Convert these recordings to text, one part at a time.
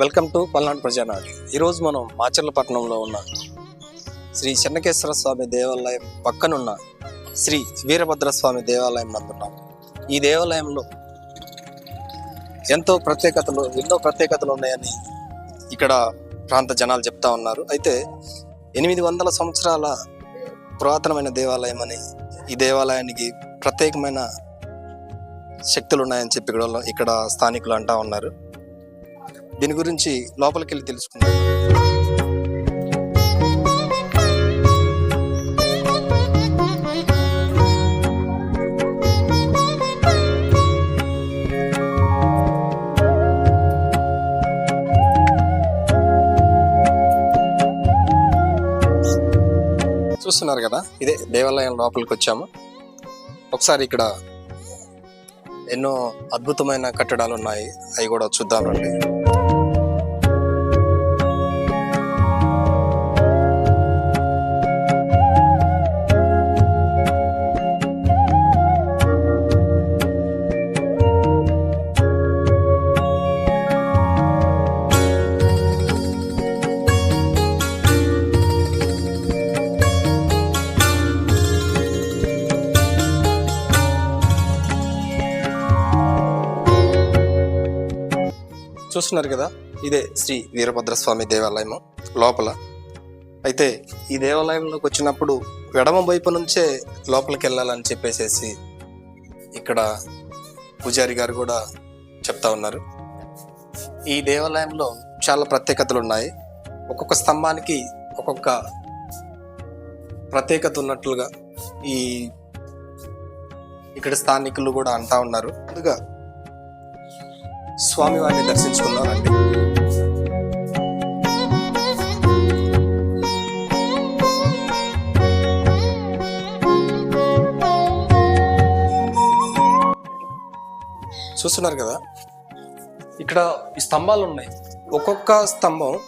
Welcome to Palnadu Prajanadu. ఈరోజు మనం మాచర్లపట్నంలో ఉన్న శ్రీ చెన్నకేశ్వర స్వామి దేవాలయం పక్కనున్న శ్రీ వీరభద్ర స్వామి దేవాలయం నందున్నాం. ఈ దేవాలయంలో ఎంతో ప్రత్యేకతలు ఎన్నో ప్రత్యేకతలు ఉన్నాయని ఇక్కడ ప్రాంత జనాలు చెప్తా ఉన్నారు. అయితే ఎనిమిది వందల సంవత్సరాల పురాతనమైన దేవాలయం అని ఈ దేవాలయానికి ప్రత్యేకమైన శక్తులు ఉన్నాయని చెప్పి ఇక్కడ ఇక్కడ స్థానికులు అంటా ఉన్నారు. దీని గురించి లోపలికి వెళ్ళి తెలుసుకుందాం. చూస్తున్నారు కదా? ఇదే దేవాలయం లోపలికి వచ్చాము ఒకసారి ఇక్కడ ఎన్నో అద్భుతమైన కట్టడాలు ఉన్నాయి. అవి కూడా చూద్దాం రండి చూస్తున్నారు కదా ఇదే శ్రీ వీరభద్రస్వామి దేవాలయం లోపల. అయితే ఈ దేవాలయంలోకి వచ్చినప్పుడు ఎడమ వైపు నుంచే లోపలికి వెళ్ళాలని చెప్పేసేసి ఇక్కడ పూజారి గారు కూడా చెప్తా ఉన్నారు. ఈ దేవాలయంలో చాలా ప్రత్యేకతలు ఉన్నాయి. ఒక్కొక్క స్తంభానికి ఒక్కొక్క ప్రత్యేకత ఉన్నట్లుగా ఈ ఇక్కడ స్థానికులు కూడా అంటా ఉన్నారు. ముందుగా స్వామివారిని దర్శించుకున్నారండి చూస్తున్నారు కదా? ఇక్కడ ఈ స్తంభాలు ఉన్నాయి. ఒక్కొక్క స్తంభం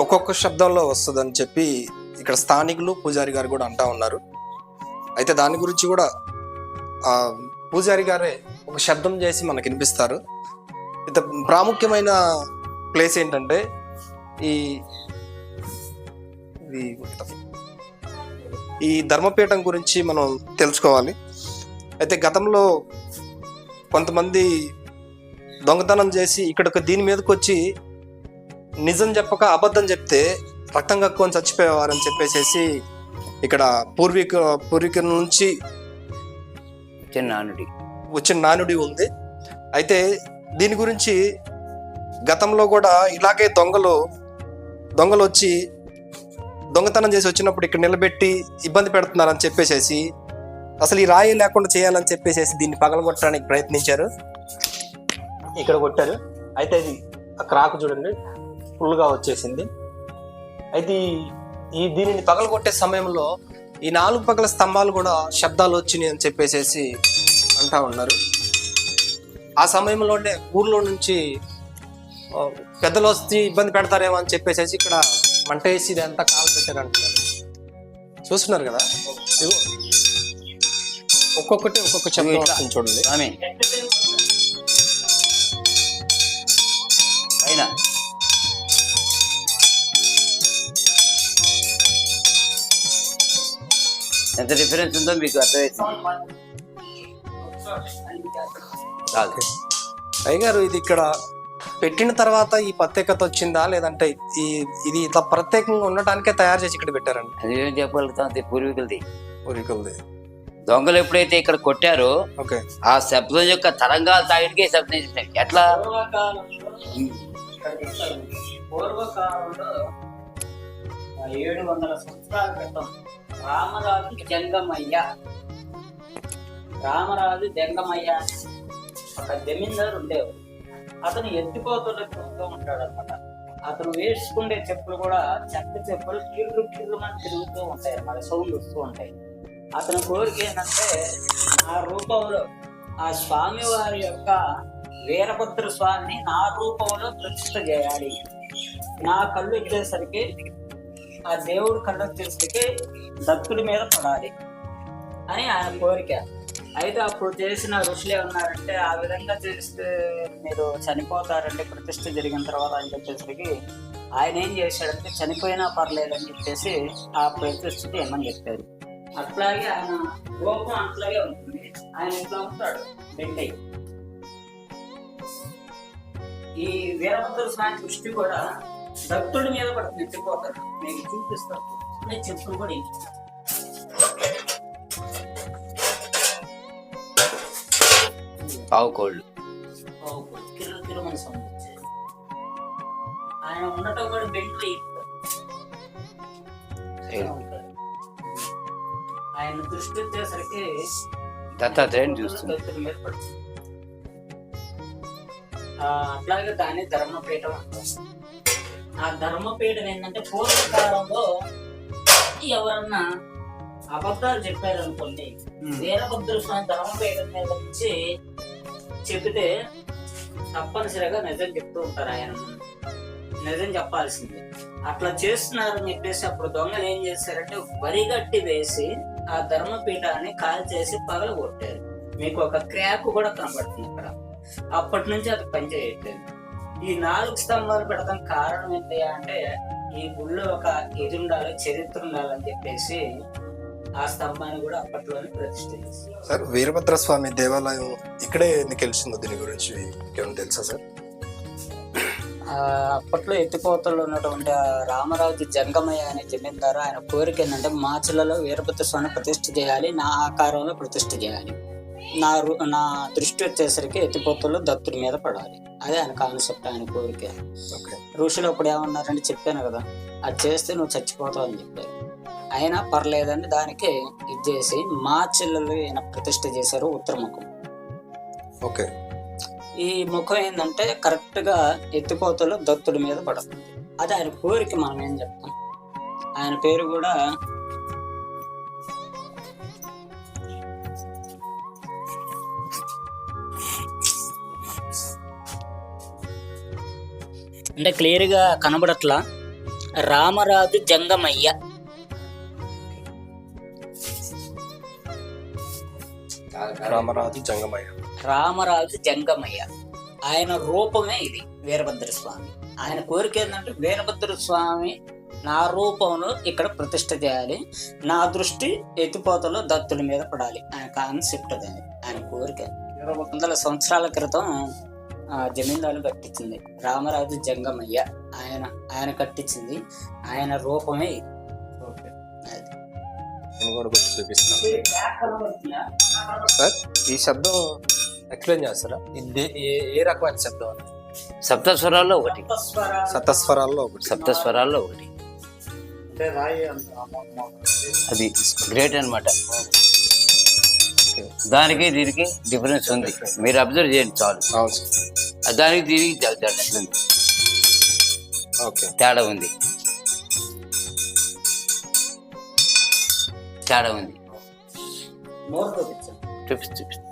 ఒక్కొక్క శబ్దంలో వస్తుందని చెప్పి ఇక్కడ స్థానికులు పూజారి గారు కూడా అంటా ఉన్నారు. అయితే దాని గురించి కూడా పూజారి గారే ఒక శబ్దం చేసి మనకి వినిపిస్తారు. ఇంత ప్రాముఖ్యమైన ప్లేస్ ఏంటంటే ఈ ఈ ధర్మపీఠం గురించి మనం తెలుసుకోవాలి. అయితే గతంలో కొంతమంది దొంగతనం చేసి ఇక్కడికి దీని మీదకి వచ్చి నిజం చెప్పక అబద్ధం చెప్తే రక్తం కక్కుని చచ్చిపోయేవారని చెప్పేసేసి ఇక్కడ పూర్వీక పూర్వీకుల నుంచి నానుడి. వచ్చిన నానుడి ఉంది. అయితే దీని గురించి గతంలో కూడా ఇలాగే దొంగలు దొంగలు వచ్చి దొంగతనం చేసి వచ్చినప్పుడు ఇక్కడ నిలబెట్టి ఇబ్బంది పెడుతున్నారని చెప్పేసేసి అసలు ఈ రాయి లేకుండా చేయాలని చెప్పేసేసి దీన్ని పగలగొట్టడానికి ప్రయత్నించారు. ఇక్కడ కొట్టారు. అయితే ఇది ఆ క్రాక్ చూడండి ఫుల్గా వచ్చేసింది. అయితే ఈ- ఈ దీనిని పగలగొట్టే సమయంలో ఈ నాలుగు పగల స్తంభాలు కూడా శబ్దాలు వచ్చినాయి అని చెప్పేసేసి అంటా ఉన్నారు. ఆ సమయంలోనే ఊర్లో నుంచి పెద్దలు వస్తే ఇబ్బంది పెడతారేమో అని చెప్పేసి ఇక్కడ మంట వేసి ఇదంతా కాలు పెట్టారు అంటున్నారు చూస్తున్నారు కదా. ఒక్కొక్కటి ఒక్కొక్క వస్తుంది. చూడండి. స్వామి పైన. ఎంత డిఫరెన్స్ ఉందో మీకు అర్థమవుతుంది. కాదు అయ్యగారు ఇది ఇక్కడ పెట్టిన తర్వాత ఈ ప్రత్యేకత వచ్చిందా? లేదంటే ఈ ఇది ఇట్లా ప్రత్యేకంగా ఉండటానికే తయారు చేసి ఇక్కడ పెట్టారండి? అది ఏం చెప్పగలుగుతాం అది పూర్వీకులది. పూర్వీకులది. దొంగలు ఎప్పుడైతే ఇక్కడ కొట్టారో ఓకే. ఆ శబ్దం యొక్క తరంగాలు తాగిడికే శబ్దం చేసినాయి. ఎట్లా? పూర్వకాలంలో ఏడు వందల సంవత్సరాల క్రితం రామరాజు జంగమయ్య రామరాజు జంగమయ్య ఒక జమీందారు ఉండేవాడు. అతను ఎత్తిపోతులకు వస్తూ ఉంటాడు అనమాట అతను వేసుకునే చెప్పులు కూడా చెక్క చెప్పులు కీళ్ళు కీళ్ళు అని తిరుగుతూ ఉంటాయి అన్నమాట సౌండ్ వస్తూ ఉంటాయి. అతని కోరిక ఏంటంటే ఆ రూపంలో ఆ స్వామి వారి యొక్క వీరభద్ర స్వామిని నా రూపంలో ప్రతిష్ట చేయాలి. నా కళ్ళు వచ్చేసరికి ఆ దేవుడు కళ్ళు వచ్చేసరికి దత్తుడి మీద పడాలి అని ఆయన కోరిక. అయితే అప్పుడు చేసిన ఋషులు ఉన్నారంటే ఆ విధంగా చేస్తే మీరు చనిపోతారంటే ప్రతిష్ట జరిగిన తర్వాత అని చెప్పేసరికి ఆయన ఏం చేశాడంటే చనిపోయినా పర్లేదని చెప్పేసి ఆ ప్రతిష్ఠకి ఏమని చెప్పారు. అట్లాగే ఆయన కోపం అట్లాగే ఉంటుంది. ఆయన ఇట్లా ఉంటాడు? బెండై ఈ వీరభద్ర స్వామి దృష్టి కూడా భక్తుడి మీద పడుతుంది ఎత్తిపోతారు మీకు చూపిస్తాను. నేను చెప్పులు కూడా ఆవు కోళ్ళు. ఆయన ఉండటం కూడా బెండ్ ఆయన దృష్టి వచ్చేసరికి దత్తాత్రేయుని చూస్తుంది. అట్లాగే దాన్ని ధర్మపీఠం అంటారు ఆ ధర్మపీఠం ఏంటంటే పూర్వకాలంలో ఎవరన్నా అబద్ధాలు చెప్పారు అనుకోండి వీరభద్ర స్వామి ధర్మపీఠం మీద నుంచి చెబితే తప్పనిసరిగా నిజం చెప్తూ ఉంటారు ఆయన. నిజం చెప్పాల్సింది. అట్లా చేస్తున్నారని చెప్పేసి అప్పుడు దొంగలు ఏం చేశారంటే వరిగట్టి వేసి ఆ ధర్మపీఠాన్ని కాల్ చేసి పగల కొట్టారు మీకు ఒక క్రాక్ కూడా కనబడుతుంది ఇక్కడ అప్పటి నుంచి అది పనిచేయట్లేదు ఈ నాలుగు స్తంభాలు పెడతాం కారణం ఏంటి అంటే ఈ గుళ్ళో ఒక ఇది ఉండాలి చరిత్ర ఉండాలని చెప్పేసి ఆ స్తంభాన్ని కూడా అప్పట్లోనే ప్రతిష్ఠ చేశారు సార్ వీరభద్ర స్వామి దేవాలయం ఇక్కడే ఎందుకు తెలిసిందో దీని గురించి ఏమైనా తెలుసా సార్? అప్పట్లో ఎత్తిపోతల్లో ఉన్నటువంటి ఆ రామరాజు జంగమయ్య అనే జమీందారు ఆయన కోరిక ఏంటంటే మాచిలలో వీరభద్ర స్వామి ప్రతిష్ఠ చేయాలి నా ఆకారంలో ప్రతిష్ఠ చేయాలి. నా నా దృష్టి వచ్చేసరికి ఎత్తిపోతల్లో దత్తుడి మీద పడాలి. అదే ఆయన కాన్సెప్ట్ ఆయన కోరిక. ఋషులు అప్పుడు ఏమన్నారంటే చెప్పాను కదా అది చేస్తే నువ్వు చచ్చిపోతావు అని చెప్పారు. అయినా పర్లేదని దానికి ఇది చేసి మాచిలలో ఈయన ప్రతిష్ఠ చేశారు ఉత్తరముఖం ఓకే. ఈ ముఖం ఏంటంటే కరెక్ట్గా ఎత్తిపోతలో దత్తుడి మీద పడుతుంది అది ఆయన కోరిక మనం ఏం చెప్తాం? ఆయన పేరు కూడా అంటే క్లియర్గా కనబడట్లా. రామరాజు జంగమయ్య. రామరాజు జంగమయ్య. రామరాజు జంగమయ్య. ఆయన రూపమే ఇది వీరభద్ర స్వామి. ఆయన కోరిక ఏంటంటే వీరభద్ర స్వామి నా రూపంలో ఇక్కడ ప్రతిష్ట చేయాలి. నా దృష్టి ఎత్తిపోతలో దత్తుల మీద పడాలి. ఆయన కాన్సెప్ట్ అది. ఆయన కోరిక. ఇరవై వందల సంవత్సరాల క్రితం జమీందారు కట్టించింది రామరాజు జంగమయ్య. ఆయన ఆయన కట్టించింది. ఆయన రూపమే ఇది. నేను కూడా కొంచెం చూపిస్తాను. సార్ ఈ శబ్దం ఎక్స్ప్లెయిన్ చేస్తారా? ఇది ఏ- రకమైన శబ్దం అని సప్త స్వరాల్లో ఒకటి. సతస్వరాల్లో ఒకటి. సప్త స్వరాల్లో ఒకటి అది గ్రేట్ అన్నమాట. దానికి దీనికి డిఫరెన్స్ ఉంది. మీరు అబ్జర్వ్ చేయండి చాలు. అవును సార్. ఆ దానికి దీనికి తేడా ఉంది. తేడా ఉంది. చూపిస్తు చూపిస్తు.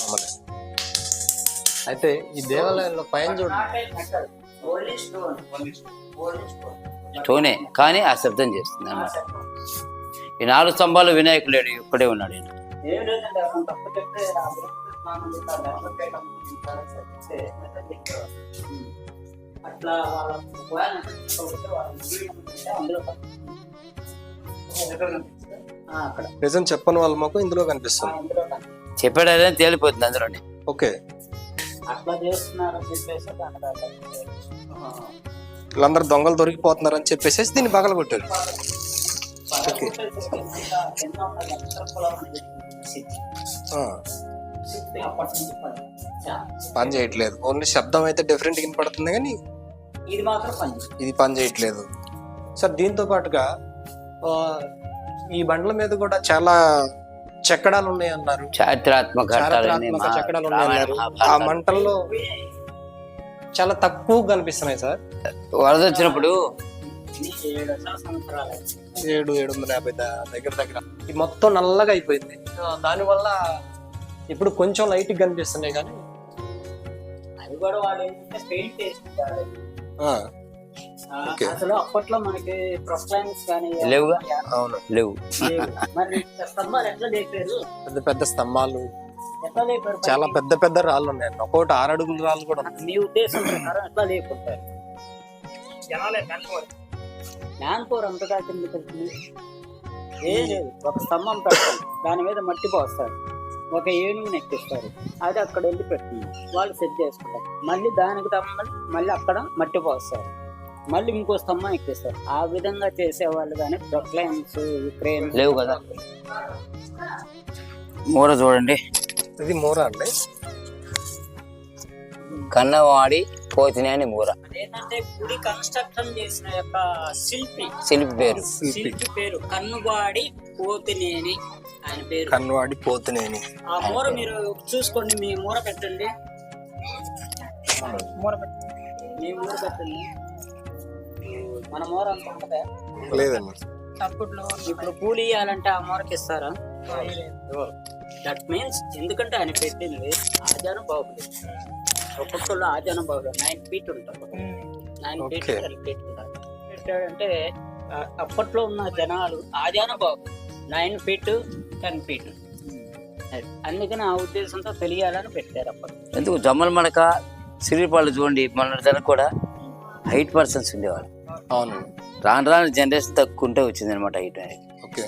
మామూలే. అయితే ఈ దేవాలయంలో పైన చూడండి స్టోనే కానీ ఆ శబ్దం చేస్తుంది అన్నమాట. ఈ నాలుగు స్తంభాలు వినాయకుడు లేడు ఇక్కడే ఉన్నాడు ఈయన. ఏం అట్లా వాళ్ళ అందులో అక్కడ. నిజం చెప్పని వాళ్ళ మాకు ఇందులో కనిపిస్తుంది. అందులో కనిపిస్తుంది. చెప్పాడు అదే తేలిపోతుంది అందులోనే. ఓకే. అట్లా చేస్తున్నారని చెప్పేసి దాని దాకా వీళ్ళందరూ దొంగలు చెప్పేసి దీన్ని ఓకే. కులం అని చెప్పి ఆ, చెప్తే అప్పటి నుంచి పని. చా- పని చేయట్లేదు. ఓన్లీ శబ్దం అయితే డిఫరెంట్ వినపడుతుంది కానీ ఇది మాత్రం పని ఇది పని చేయట్లేదు. సార్ దీంతో పాటుగా ఆ, ఈ బండ్ల మీద కూడా చాలా చెక్కడాలు ఉన్నాయి అన్నారు చారిత్రాత్మక చెక్కడాలు ఉన్నాయి రామాయణ అన్నారు ఆ. మంటల్లో చాలా తక్కువ కనిపిస్తున్నాయి సార్. వరద వచ్చినప్పుడు ఏడు ఏడు వందల యాభై దగ్గర దగ్గర. ఇది మొత్తం నల్లగా అయిపోయింది. దానివల్ల ఇప్పుడు కొంచెం లైట్ కనిపిస్తున్నాయి కానీ అది కూడా వాడు ఏంటంటే పెయింట్. అసలు అప్పట్లో మనకి కానీ లేవుగా? అవును. లేవు. లేవు. మరి స్తంభాలు ఎట్లా లేపారు? పెద్ద పెద్ద స్తంభాలు. ఎట్లా లేపారు చాలా? పెద్ద పెద్ద రాళ్ళు ఉన్నాయి. ఒక్కొక్కటి ఆరు అడుగుల రాళ్ళు కూడా ఉన్నాయి మీ ఉద్దేశం ప్రకారం ఎట్లా లేకుంటారు జ్ఞానపూర్ అంతగా కింద ఏ లేదు. ఒక స్తంభం పెడతారు దాని మీద మట్టి పోస్తారు. ఒక ఏనుగుని ఎక్కిస్తారు అది అక్కడ వెళ్ళి పెడుతుంది వాళ్ళు సెట్ చేసుకుంటారు. మళ్ళీ దానికి తమ్మని మళ్ళీ అక్కడ మట్టి పోస్తారు. మళ్ళీ ఇంకో స్తంభం ఎక్కిస్తారు. ఆ విధంగా చేసేవాళ్ళు కానీ ప్రొక్లైన్స్ యుక్రెయిన్ లేవు కదా? మూర చూడండి. ఇది మూర అండి? కన్నవాడి పోతినేని మూర. ఏంటంటే గుడి కన్స్ట్రక్షన్ చేసిన యొక్క శిల్పి. శిల్పి పేరు. శిల్పి పేరు కన్నుబాడి పోతినేని ఆయన పేరు. కన్నువాడి పోతునేని. ఆ మూర మీరు చూసుకోండి మీ మూర పెట్టండి. మూర పెట్టండి మీ మూర పెట్టండి. మన మూర అంత ఉంటుందా? లేదండి. అప్పట్లో ఇప్పుడు కూలి ఇవ్వాలంటే ఆ మూరకి ఇస్తారా? దట్ మీన్స్ ఎందుకంటే ఆయన పెట్టింది ఆజాను బాబులు ఒక్కొక్కళ్ళు ఆజాను బాబులు నైన్ ఫీట్ ఉంటారు నైన్ ఫీట్ ఫీట్ ఉంటారు ఆ, అప్పట్లో ఉన్న జనాలు ఆజాను బాబు నైన్ ఫీట్ టెన్ ఫీట్ అందుకని ఆ ఉద్దేశంతో తెలియాలని పెట్టారు అప్పుడు ఎందుకు? జమ్మల మడక సిరిపాళ్ళు చూడండి మన జనం కూడా హైట్ పర్సన్స్ ఉండేవాళ్ళు. అవునండి రాను రాను జనరేషన్ తక్కువ ఉంటే వచ్చింది అనమాట హైట్ అనేది. ఓకే